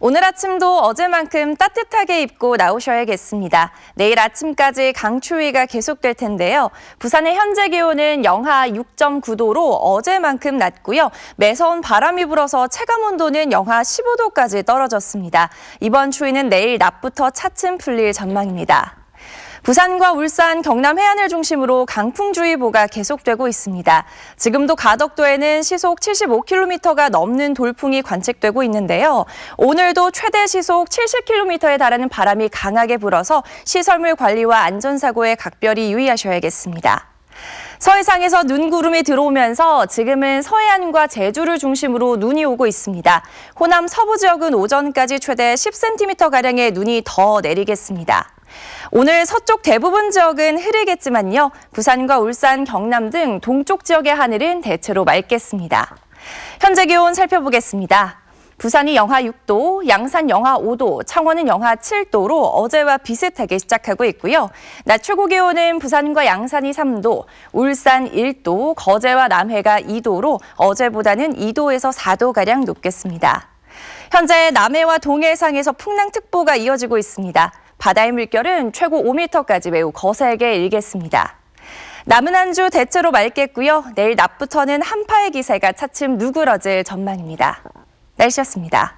오늘 아침도 어제만큼 따뜻하게 입고 나오셔야겠습니다. 내일 아침까지 강추위가 계속될 텐데요. 부산의 현재 기온은 영하 6.9도로 어제만큼 낮고요. 매서운 바람이 불어서 체감 온도는 영하 15도까지 떨어졌습니다. 이번 추위는 내일 낮부터 차츰 풀릴 전망입니다. 부산과 울산, 경남 해안을 중심으로 강풍주의보가 계속되고 있습니다. 지금도 가덕도에는 시속 75km가 넘는 돌풍이 관측되고 있는데요. 오늘도 최대 시속 70km에 달하는 바람이 강하게 불어서 시설물 관리와 안전사고에 각별히 유의하셔야겠습니다. 서해상에서 눈구름이 들어오면서 지금은 서해안과 제주를 중심으로 눈이 오고 있습니다. 호남 서부 지역은 오전까지 최대 10cm가량의 눈이 더 내리겠습니다. 오늘 서쪽 대부분 지역은 흐리겠지만요. 부산과 울산, 경남 등 동쪽 지역의 하늘은 대체로 맑겠습니다. 현재 기온 살펴보겠습니다. 부산이 영하 6도, 양산 영하 5도, 창원은 영하 7도로 어제와 비슷하게 시작하고 있고요. 낮 최고 기온은 부산과 양산이 3도, 울산 1도, 거제와 남해가 2도로 어제보다는 2도에서 4도가량 높겠습니다. 현재 남해와 동해상에서 풍랑특보가 이어지고 있습니다. 바다의 물결은 최고 5m까지 매우 거세게 일겠습니다. 남은 한 주 대체로 맑겠고요. 내일 낮부터는 한파의 기세가 차츰 누그러질 전망입니다. 날씨였습니다.